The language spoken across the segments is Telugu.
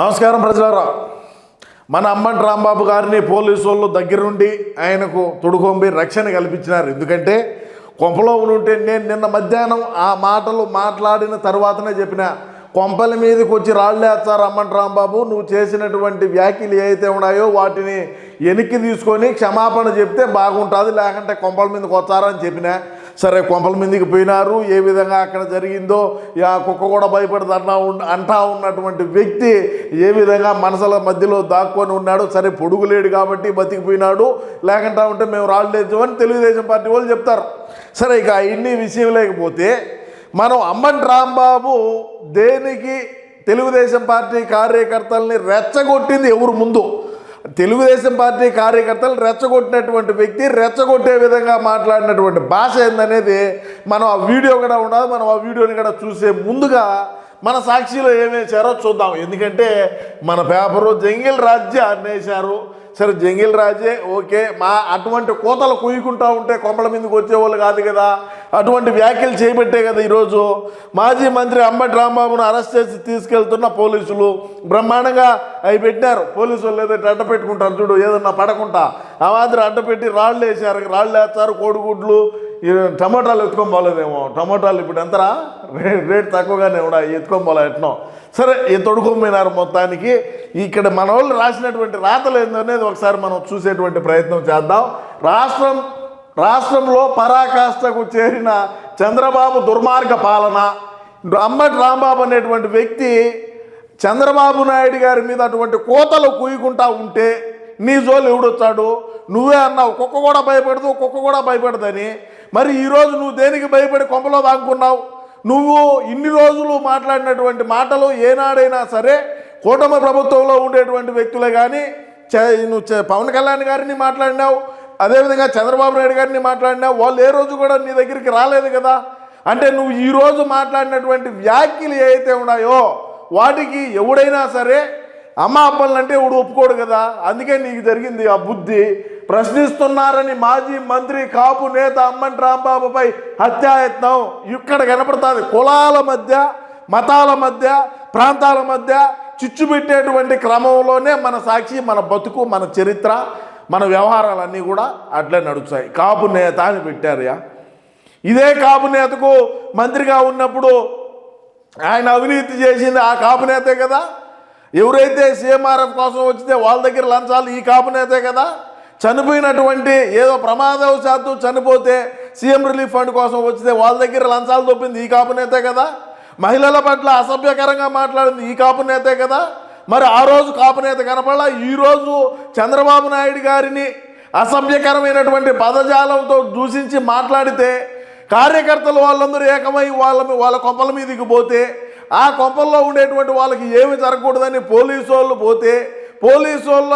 నమస్కారం ప్రజలారా. మన అమ్మంటి రాంబాబు గారిని పోలీసు వాళ్ళు దగ్గరుండి ఆయనకు తొడుకొంబి రక్షణ కల్పించినారు. ఎందుకంటే కొంపలో ఉంటే నేను నిన్న మధ్యాహ్నం ఆ మాటలు మాట్లాడిన తర్వాతనే చెప్పిన కొంపల మీదకి వచ్చి రాళ్ళేస్తారు అమ్మంటి రాంబాబు నువ్వు చేసినటువంటి వ్యాఖ్యలు ఏవైతే ఉన్నాయో వాటిని వెనక్కి తీసుకొని క్షమాపణ చెప్తే బాగుంటుంది లేకుంటే కొంపల మీదకి వచ్చారని చెప్పిన సరే కొంపల మీదకి పోయినారు ఏ విధంగా అక్కడ జరిగిందో ఆ కుక్క కూడా భయపడదు అన్నా అంటా ఉన్నటువంటి వ్యక్తి ఏ విధంగా మనసుల మధ్యలో దాక్కొని ఉన్నాడు సరే పొడుగు లేడు కాబట్టి బతికిపోయినాడు లేకుండా ఉంటే మేము రాళ్ళేద్దాం అని తెలుగుదేశం పార్టీ వాళ్ళు చెప్తారు. సరే ఇక ఇన్ని విషయం లేకపోతే మనం అమ్మన్ రాంబాబు దేనికి తెలుగుదేశం పార్టీ కార్యకర్తల్ని రెచ్చగొట్టింది ఎవరు ముందు? తెలుగుదేశం పార్టీ కార్యకర్తలు రెచ్చగొట్టినటువంటి వ్యక్తి రెచ్చగొట్టే విధంగా మాట్లాడినటువంటి భాష ఏందనేది మనం ఆ వీడియో కూడా ఉండదు మనం ఆ వీడియోని కూడా చూసే ముందుగా మన సాక్షిలో ఏమేసారో చూద్దాం. ఎందుకంటే మన పేపరు జంగిల్ రాజ్య అనేసారు సరే జంగిల్ రాజే ఓకే. మా అటువంటి కోతలు కూయుకుంటా ఉంటే కొమ్మల మీదకి వచ్చేవాళ్ళు కాదు కదా. అటువంటి వ్యాఖ్యలు చేయబట్టే కదా ఈరోజు. మాజీ మంత్రి అంబటి రాంబాబును అరెస్ట్ చేసి తీసుకెళ్తున్న పోలీసులు బ్రహ్మాండంగా అవి పెట్టినారు. పోలీసు వాళ్ళు అడ్డ పెట్టుకుంటారు చూడు ఏదన్నా పడకుండా. ఆ మాదిరి అడ్డ పెట్టి రాళ్ళు వేసారు రాళ్ళు వేస్తారు కోడిగుడ్లు టమాటాలు ఎత్తుకొని పోలేదేమో. టమాటాలు ఇప్పుడు ఎంతరా? రేట్ రేట్ తక్కువగానే కూడా ఎత్తుకొని పోలే ఎట్నో. సరే ఈ తొడుకోమైనారు మొత్తానికి. ఇక్కడ మన వాళ్ళు రాసినటువంటి రాతలు ఏందనేది ఒకసారి మనం చూసేటువంటి ప్రయత్నం చేద్దాం. రాష్ట్రం రాష్ట్రంలో పరాకాష్ఠకు చేరిన చంద్రబాబు దుర్మార్గ పాలన అమ్మటి రాంబాబు అనేటువంటి వ్యక్తి చంద్రబాబు నాయుడు గారి మీద అటువంటి కోతలు కూయకుంటా ఉంటే నీ జోలు ఎవడొచ్చాడు నువ్వే అన్నావు కుక్క కూడా భయపడదు కుక్క కూడా భయపడదని. మరి ఈరోజు నువ్వు దేనికి భయపడి కొంపలో దాక్కున్నావు? నువ్వు ఇన్ని రోజులు మాట్లాడినటువంటి మాటలు ఏనాడైనా సరే కూటమి ప్రభుత్వంలో ఉండేటువంటి వ్యక్తులే కానీ చ- నువ్వు పవన్ కళ్యాణ్ గారిని మాట్లాడినావు అదేవిధంగా చంద్రబాబు నాయుడు గారిని మాట్లాడినావు వాళ్ళు ఏ రోజు కూడా నీ దగ్గరికి రాలేదు కదా? అంటే నువ్వు ఈరోజు మాట్లాడినటువంటి వ్యాఖ్యలు ఏవైతే ఉన్నాయో వాటికి ఎవడైనా సరే అమ్మ అప్పలంటే ఇప్పుడు ఒప్పుకోడు కదా? అందుకే నీకు జరిగింది ఆ బుద్ధి. ప్రశ్నిస్తున్నారని మాజీ మంత్రి కాపు నేత అమ్మంటి రాంబాబుపై హత్యాయత్నం ఇక్కడ కనపడుతుంది. కులాల మధ్య మతాల మధ్య ప్రాంతాల మధ్య చిచ్చు పెట్టేటువంటి క్రమంలోనే మన సాక్షి మన బతుకు మన చరిత్ర మన వ్యవహారాలన్నీ కూడా అట్లే నడుస్తాయి. కాపు నేత అని పెట్టారుయా ఇదే కాపు నేతకు మంత్రిగా ఉన్నప్పుడు ఆయన అవినీతి చేసింది ఆ కాపు నేతే కదా. ఎవరైతే సీఎంఆర్ఎఫ్ కోసం వచ్చితే వాళ్ళ దగ్గర లంచాలు ఈ కాపు నేతే కదా. చనిపోయినటువంటి ఏదో ప్రమాదవశాత్తు చనిపోతే సీఎం రిలీఫ్ ఫండ్ కోసం వచ్చితే వాళ్ళ దగ్గర లంచాలు దొప్పింది ఈ కాపు నేతే కదా? మహిళల పట్ల అసభ్యకరంగా మాట్లాడింది ఈ కాపు నేతే కదా? మరి ఆ రోజు కాపు నేత కనపడాల? ఈరోజు చంద్రబాబు నాయుడు గారిని అసభ్యకరమైనటువంటి పదజాలంతో దూషించి మాట్లాడితే కార్యకర్తలు వాళ్ళందరూ ఏకమై వాళ్ళ వాళ్ళ కొంపల మీదకి పోతే ఆ కొంపల్లో ఉండేటువంటి వాళ్ళకి ఏమి జరగకూడదని పోలీసు వాళ్ళు పోతే పోలీసు వాళ్ళ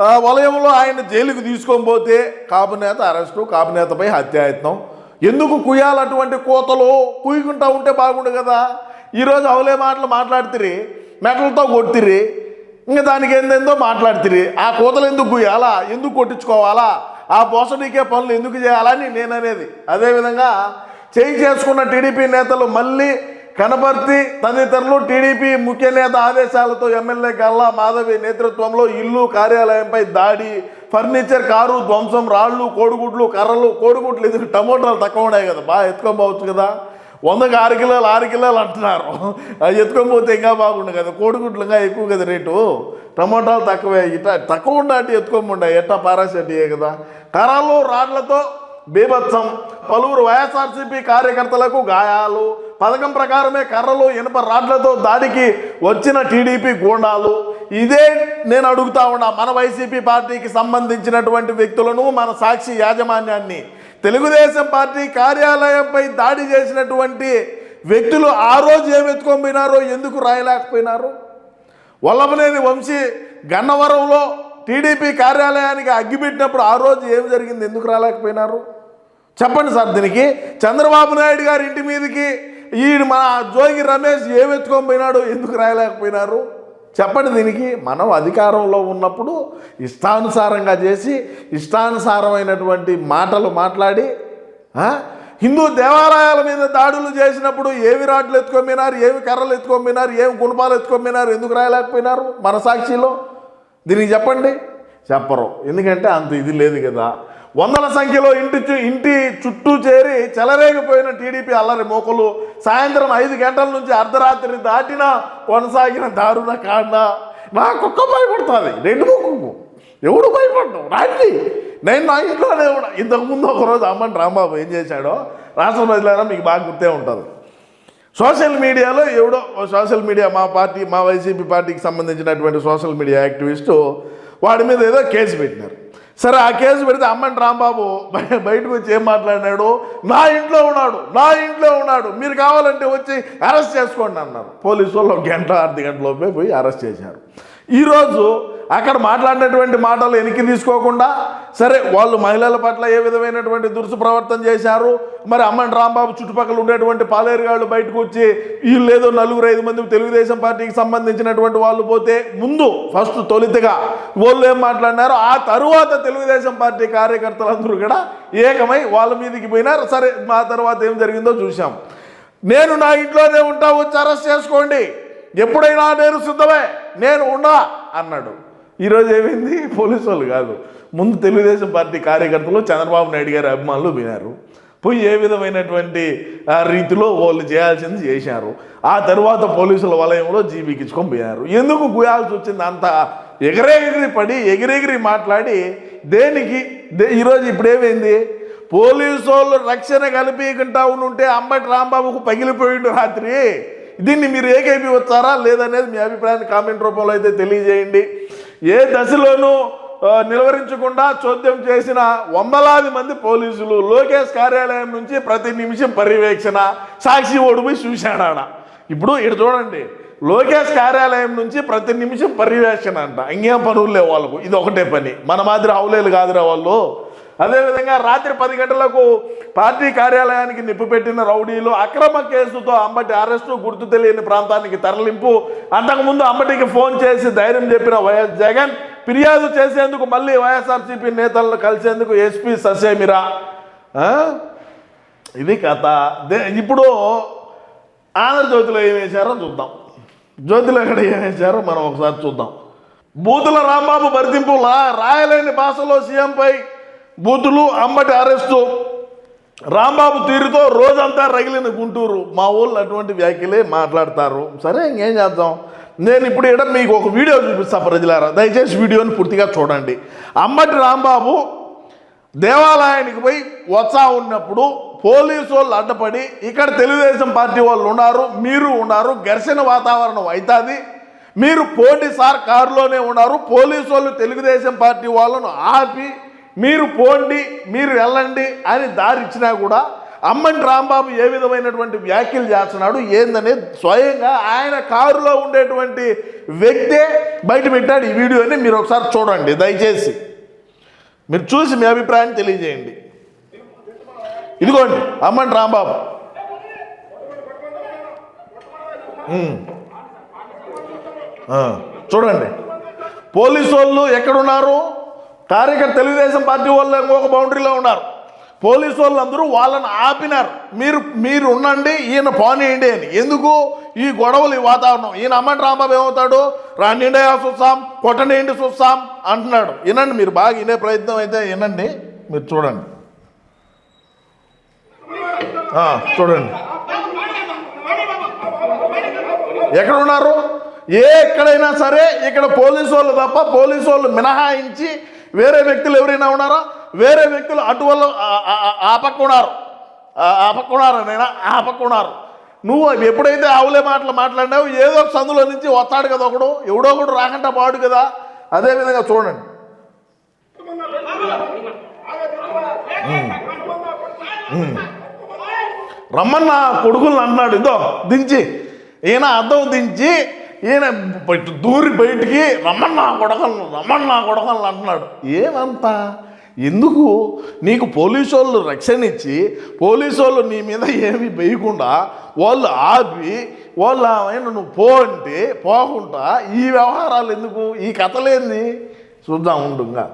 వలయంలో ఆయన జైలుకు తీసుకొని పోతే కాపు నేత అరెస్టు కాపు నేతపై హత్యాయత్నం. ఎందుకు కుయ్యాలి కోతలు? కుయ్యుకుంటా ఉంటే బాగుండు కదా. ఈరోజు అవలే మాటలు మాట్లాడుతురి మెటలతో కొట్టిరి ఇంకా దానికి ఏందేందో మాట్లాడుతురి. ఆ కోతలు ఎందుకు కుయ్యాలా? ఎందుకు కొట్టించుకోవాలా? ఆ పోసడికే పనులు ఎందుకు చేయాలని నేను అనేది అదేవిధంగా చేయి చేసుకున్న టీడీపీ నేతలు మళ్ళీ కనపర్తి తదితరులు టీడీపీ ముఖ్య నేత ఆదేశాలతో ఎమ్మెల్యే గల్లా మాధవి నేతృత్వంలో ఇల్లు కార్యాలయంపై దాడి ఫర్నిచర్ కారు ధ్వంసం రాళ్ళు కోడిగుడ్లు కర్రలు కోడిగుడ్లు ఇది టమోటాలు తక్కువ ఉన్నాయి కదా. బాగా ఎత్తుకొని పోవచ్చు కదా. వందకి ఆరు కిలోలు ఆరు కిలోలు అంటున్నారు. అది ఎత్తుకోపోతే పోతే ఇంకా బాగుండు కదా. కోడిగుడ్లు ఇంకా ఎక్కువ కదా రేటు. టమోటాలు తక్కువే. ఇట తక్కువ ఉండాటి ఎత్తుకోమండా ఎట్టా పారాసెట్టియే కదా. కర్రలు రాళ్ళతో బీభత్సం. పలువురు వైఎస్ఆర్సీపీ కార్యకర్తలకు గాయాలు. పథకం ప్రకారమే కర్రలు ఇనుప రాడ్లతో దాడికి వచ్చిన టీడీపీ గూండాలు. ఇదే నేను అడుగుతా ఉన్నా మన వైసీపీ పార్టీకి సంబంధించినటువంటి వ్యక్తులను మన సాక్షి యాజమాన్యాన్ని. తెలుగుదేశం పార్టీ కార్యాలయంపై దాడి చేసినటువంటి వ్యక్తులు ఆ రోజు ఏమి ఎత్తుకొని పోయినారో ఎందుకు రాయలేకపోయినారు? వల్లభనేని వంశీ గన్నవరంలో టీడీపీ కార్యాలయానికి అగ్గిపెట్టినప్పుడు ఆ రోజు ఏం జరిగింది? ఎందుకు రాలేకపోయినారు? చెప్పండి సార్ దీనికి. చంద్రబాబు నాయుడు గారి ఇంటి మీదకి ఈయన మన జోగి రమేష్ ఏమెత్తుకొని పోయినాడు ఎందుకు రాయలేకపోయినారు? చెప్పండి దీనికి. మనం అధికారంలో ఉన్నప్పుడు ఇష్టానుసారంగా చేసి ఇష్టానుసారమైనటువంటి మాటలు మాట్లాడి హిందూ దేవాలయాల మీద దాడులు చేసినప్పుడు ఏవి రాడ్లు ఎత్తుకొమ్మినారు ఏవి కర్రలు ఎత్తుకొమ్మినారు ఏమి గుణపాలు ఎత్తుకొమ్మినారు ఎందుకు రాయలేకపోయినారు మన సాక్షిలో? దీనికి చెప్పండి. చెప్పరు. ఎందుకంటే అంత ఇది లేదు కదా. వందల సంఖ్యలో ఇంటి చు- ఇంటి చుట్టూ చేరి చెలరేగిపోయిన టీడీపీ అల్లరి మోకలు సాయంత్రం ఐదు గంటల నుంచి అర్ధరాత్రి దాటినా కొనసాగిన దారుణ కాండ. నా కుక్క భయపడుతుంది. రెండు ముక్కు ఎవడు భయపడ్డావు రాండి నేను నా ఇంట్లోనే ఉన్నా. ఇంతకుముందు ఒకరోజు అమ్మని రాంబాబు ఏం చేశాడో రాష్ట్ర ప్రజలైనా మీకు బాగా గుర్తే ఉంటుంది. సోషల్ మీడియాలో ఎవడో సోషల్ మీడియా మా పార్టీ మా వైసీపీ పార్టీకి సంబంధించినటువంటి సోషల్ మీడియా యాక్టివిస్టు వాడి మీద ఏదో కేసు పెట్టినారు. సరే ఆ కేసు పెడితే అమ్మని రాంబాబు బయటకు వచ్చి ఏం మాట్లాడినాడు? నా ఇంట్లో ఉన్నాడు నా ఇంట్లో ఉన్నాడు మీరు కావాలంటే వచ్చి అరెస్ట్ చేసుకోండి అన్నారు. పోలీసు వాళ్ళు ఒక గంట అర్ధ గంటలోపే పోయి అరెస్ట్ చేశారు. ఈరోజు అక్కడ మాట్లాడినటువంటి మాటలు వెనక్కి తీసుకోకుండా సరే వాళ్ళు మహిళల పట్ల ఏ విధమైనటువంటి దురుసు ప్రవర్తన చేశారు? మరి అమ్మని రాంబాబు చుట్టుపక్కల ఉండేటువంటి పాలేరుగాళ్ళు బయటకు వచ్చి వీళ్ళు ఏదో నలుగురు ఐదు మంది తెలుగుదేశం పార్టీకి సంబంధించినటువంటి వాళ్ళు పోతే ముందు ఫస్ట్ తొలితగా వాళ్ళు ఏం మాట్లాడినారో ఆ తరువాత తెలుగుదేశం పార్టీ కార్యకర్తలందరూ కూడా ఏకమై వాళ్ళ మీదకి పోయినారు. సరే మా తర్వాత ఏం జరిగిందో చూసాం నేను నా ఇంట్లోనే ఉంటా వచ్చి అరెస్ట్ చేసుకోండి. ఎప్పుడైనా నేను సిద్ధమే నేను ఉన్నా అన్నాడు. ఈరోజు ఏమైంది? పోలీసు వాళ్ళు కాదు. ముందు తెలుగుదేశం పార్టీ కార్యకర్తలు చంద్రబాబు నాయుడు గారి అభిమానులు వినారు పోయి ఏ విధమైనటువంటి రీతిలో వాళ్ళు చేయాల్సింది చేశారు. ఆ తర్వాత పోలీసుల వలయంలో జీబీకించుకొని పోయారు ఎందుకు గుయాల్సి వచ్చింది? అంత ఎగరెగిరి పడి ఎగిరెగిరి మాట్లాడి దేనికి? దే ఈరోజు ఇప్పుడు ఏమైంది? పోలీసు వాళ్ళు రక్షణ కల్పించకుండా ఉంటే అంబటి రాంబాబుకు పగిలిపోయిండు రాత్రి. దీన్ని మీరు ఏకైపి వచ్చారా లేదనేది మీ అభిప్రాయాన్ని కామెంట్ రూపంలో అయితే తెలియజేయండి. ఏ దశలోనూ నిలవరించకుండా నిలువరించకుండా చోద్యం చేసిన వందలాది మంది పోలీసులు లోకేష్ కార్యాలయం నుంచి ప్రతి నిమిషం పర్యవేక్షణ సాక్షి ఓడిపోయి చూశాడాడ. ఇప్పుడు ఇటు చూడండి లోకేష్ కార్యాలయం నుంచి ప్రతి నిమిషం పర్యవేక్షణ అంట. ఇంకేం పనులు లేవు వాళ్ళకు. ఇది ఒకటే పని. మన మాదిరి హౌలేలు కాదురా వాళ్ళు. అదేవిధంగా రాత్రి పది గంటలకు పార్టీ కార్యాలయానికి నిప్పు పెట్టిన రౌడీలు అక్రమ కేసుతో అంబటి అరెస్టు గుర్తు తెలియని ప్రాంతానికి తరలింపు. అంతకుముందు అంబటికి ఫోన్ చేసి ధైర్యం చెప్పిన వైఎస్ జగన్ ఫిర్యాదు చేసేందుకు మళ్ళీ వైఎస్ఆర్సీపీ నేతలను కలిసేందుకు ఎస్పీ ససేమిరా. ఇది కథ. దే- ఇప్పుడు ఆంధ్రజ్యోతిలో ఏం వేశారో చూద్దాం. జ్యోతిలో ఎక్కడ ఏం వేశారో మనం ఒకసారి చూద్దాం. బూతుల రాంబాబు భర్తింపులా రాయలేని భాషలో సీఎంపై బూతులు అంబటి అరెస్టు. రాంబాబు తీరుతో రోజంతా రగిలిన గుంటూరు. మా ఊళ్ళు అటువంటి వ్యాఖ్యలే మాట్లాడతారు. సరే ఇంకేం చేద్దాం? నేను ఇప్పుడు ఇక్కడ మీకు ఒక వీడియో చూపిస్తా ప్రజలారా. దయచేసి వీడియోని పూర్తిగా చూడండి. అంబటి రాంబాబు దేవాలయానికి పోయి వచ్చా ఉన్నప్పుడు పోలీసు వాళ్ళు అడ్డపడి ఇక్కడ తెలుగుదేశం పార్టీ వాళ్ళు ఉన్నారు మీరు ఉన్నారు ఘర్షణ వాతావరణం అవుతుంది మీరు పోటీ సార్ కారులోనే ఉన్నారు పోలీసు వాళ్ళు తెలుగుదేశం పార్టీ వాళ్ళను ఆపి మీరు పోండి మీరు వెళ్ళండి అని దారి ఇచ్చినా కూడా అమ్మని రాంబాబు ఏ విధమైనటువంటి వ్యాఖ్యలు చేస్తున్నాడు ఏందనేది స్వయంగా ఆయన కారులో ఉండేటువంటి వ్యక్తే బయట పెట్టాడు ఈ వీడియోని మీరు ఒకసారి చూడండి దయచేసి. మీరు చూసి మీ అభిప్రాయాన్ని తెలియజేయండి. ఇదిగోండి అమ్మని రాంబాబు. చూడండి. పోలీసు వాళ్ళు ఎక్కడున్నారు? కార్యకర్త తెలుగుదేశం పార్టీ వాళ్ళు ఇంకొక బౌండరీలో ఉన్నారు. పోలీసు వాళ్ళు అందరూ వాళ్ళని ఆపినారు. మీరు మీరు ఉండండి ఈయన పోనీయండి అని. ఎందుకు? ఈ గొడవలు ఈ వాతావరణం. ఈయన అమ్మటి రాంబాబు ఏమవుతాడు? రాండిండయా చూస్తాం కొట్టనిండి చూస్తాం అంటున్నాడు. వినండి మీరు బాగా వినే ప్రయత్నం అయితే వినండి మీరు చూడండి. చూడండి. ఎక్కడ ఉన్నారు? ఏ ఎక్కడైనా సరే ఇక్కడ పోలీసు వాళ్ళు తప్ప పోలీసు వాళ్ళు మినహాయించి వేరే వ్యక్తులు ఎవరైనా ఉన్నారా? వేరే వ్యక్తులు అటు వాళ్ళు ఆ- ఆ- ఆ- ఆ పక్క ఉన్నారు. ఆ- ఆ పక్క ఉన్నారు నేను ఆ పక్క ఉన్నారు. నువ్వు ఎప్పుడైతే ఆవులే మాటలు మాట్లాడినావు ఏదో సందులో నుంచి వస్తాడు కదా ఒకడు ఎవడో ఒకడు రాకుండా పాడు కదా. అదే విధంగా చూడండి. రమ్మన్న కొడుకులను అన్నాడు ఇదో దించి. ఈయన అద్దం దించి ఈయన దూరి బయటికి రమ్మన్నా కొడకలను రమ్మన్నా కొడకలను అంటున్నాడు. ఏమంతా? ఎందుకు? నీకు పోలీసు వాళ్ళు రక్షణ ఇచ్చి పోలీసు వాళ్ళు నీ మీద ఏమి వేయకుండా వాళ్ళు ఆపి వాళ్ళు ఆయన నువ్వు పో అంటే పోకుండా ఈ వ్యవహారాలు ఎందుకు? ఈ కథలేంది? చూద్దాం ఉండుగా.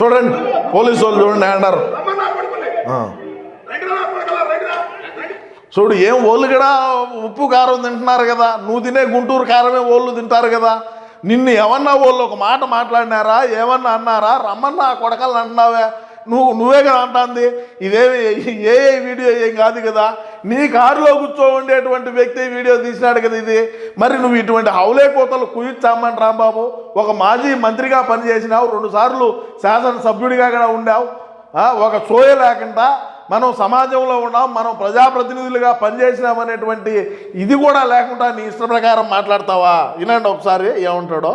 చూడండి పోలీసు వాళ్ళు చూడండి అన్నారు చూడు ఏం ఓళ్ళు కూడా ఉప్పు కారం తింటున్నారు కదా. నువ్వు తినే గుంటూరు కారమే ఓళ్ళు తింటారు కదా. నిన్ను ఏమన్నా వాళ్ళు ఒక మాట మాట్లాడినారా? ఏమన్నా అన్నారా? రమ్మన్నా ఆ కొడకల్ని అంటున్నావే. నువ్వు నువ్వే కదా అంటుంది. ఇదేమి ఏ ఏ వీడియో ఏం కాదు కదా. నీ కారులో కూర్చో ఉండేటువంటి వ్యక్తి వీడియో తీసినాడు కదా ఇది. మరి నువ్వు ఇటువంటి హౌలే కోతలు కుయిచ్చామని రాంబాబు ఒక మాజీ మంత్రిగా పనిచేసినావు రెండుసార్లు శాసనసభ్యుడిగా కూడా ఉండావు. ఒక సోయ లేకుండా మనం సమాజంలో ఉన్నాం మనం ప్రజాప్రతినిధులుగా పనిచేసినామనేటువంటి ఇది కూడా లేకుండా నీ ఇష్ట ప్రకారం మాట్లాడతావా? వినండి ఒకసారి ఏమంటాడో?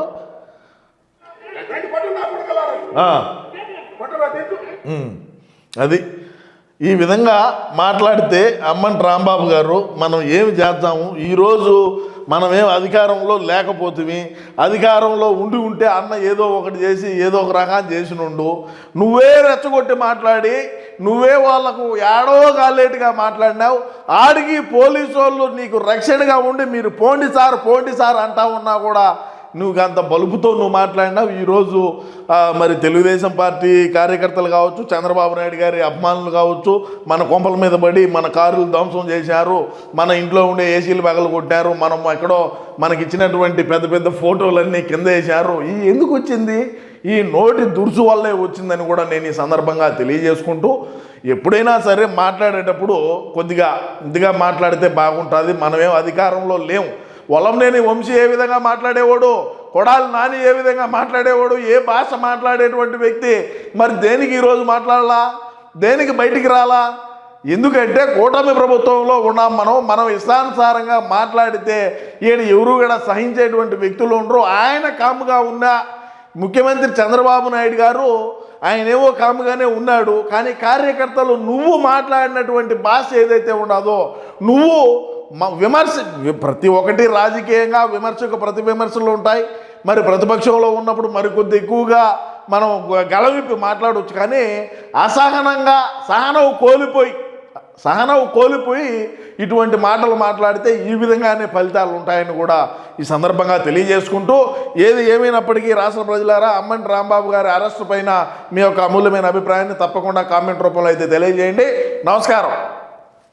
అది ఈ విధంగా మాట్లాడితే అమ్మన్ రాంబాబు గారు మనం ఏమి చేద్దాము? ఈరోజు మనమేం అధికారంలో లేకపోతుంది అధికారంలో ఉండి ఉంటే అన్న ఏదో ఒకటి చేసి ఏదో ఒక రకాన్ని చేసినుండు. నువ్వే రెచ్చగొట్టి మాట్లాడి నువ్వే వాళ్ళకు ఏడో గాలేటుగా మాట్లాడినావు. ఆడికి పోలీసు వాళ్ళు నీకు రక్షణగా ఉండి మీరు పోండి సార్ పోండి సార్ అంటా ఉన్నా కూడా నువ్వు అంత బలుపుతో నువ్వు మాట్లాడినావు. ఈరోజు మరి తెలుగుదేశం పార్టీ కార్యకర్తలు కావచ్చు చంద్రబాబు నాయుడు గారి అభిమానులు కావచ్చు మన కొంపల మీద పడి మన కారులు ధ్వంసం చేశారు మన ఇంట్లో ఉండే ఏసీలు పగలు కొట్టారు మనం ఎక్కడో మనకిచ్చినటువంటి పెద్ద పెద్ద ఫోటోలన్నీ కింద వేశారు. ఈ ఎందుకు వచ్చింది? ఈ నోటి దురుసు వల్లే వచ్చిందని కూడా నేను ఈ సందర్భంగా తెలియజేసుకుంటూ ఎప్పుడైనా సరే మాట్లాడేటప్పుడు కొద్దిగా ఇదిగా మాట్లాడితే బాగుంటుంది మనమేం అధికారంలో లేము వలంనేని వంశీ ఏ విధంగా మాట్లాడేవాడు? కొడాలి నాని ఏ విధంగా మాట్లాడేవాడు? ఏ భాష మాట్లాడేటువంటి వ్యక్తి? మరి దేనికి ఈరోజు మాట్లాడాలా? దేనికి బయటికి రాలా? ఎందుకంటే కూటమి ప్రభుత్వంలో ఉన్నాం మనం మనం ఇష్టానుసారంగా మాట్లాడితే ఈయన ఎవరు కూడా సహించేటువంటి వ్యక్తులు ఉండరు. ఆయన కాముగా ఉన్న ముఖ్యమంత్రి చంద్రబాబు నాయుడు గారు ఆయన ఏవో కాముగానే ఉన్నాడు. కానీ కార్యకర్తలు నువ్వు మాట్లాడినటువంటి భాష ఏదైతే ఉన్నదో నువ్వు విమర్శ ప్రతి ఒక్కటి రాజకీయంగా విమర్శకు ప్రతి విమర్శలు ఉంటాయి. మరి ప్రతిపక్షంలో ఉన్నప్పుడు మరికొద్ది ఎక్కువగా మనం గలవిప్పి మాట్లాడవచ్చు కానీ అసహనంగా సహనం కోల్పోయి సహనం కోల్పోయి ఇటువంటి మాటలు మాట్లాడితే ఈ విధంగానే ఫలితాలు ఉంటాయని కూడా ఈ సందర్భంగా తెలియజేసుకుంటూ ఏది ఏమైనప్పటికీ రాష్ట్ర ప్రజలారా అమ్మని రాంబాబు గారి అరెస్టు పైన మీ యొక్క అమూల్యమైన అభిప్రాయాన్ని తప్పకుండా కామెంట్ రూపంలో అయితే తెలియజేయండి. నమస్కారం.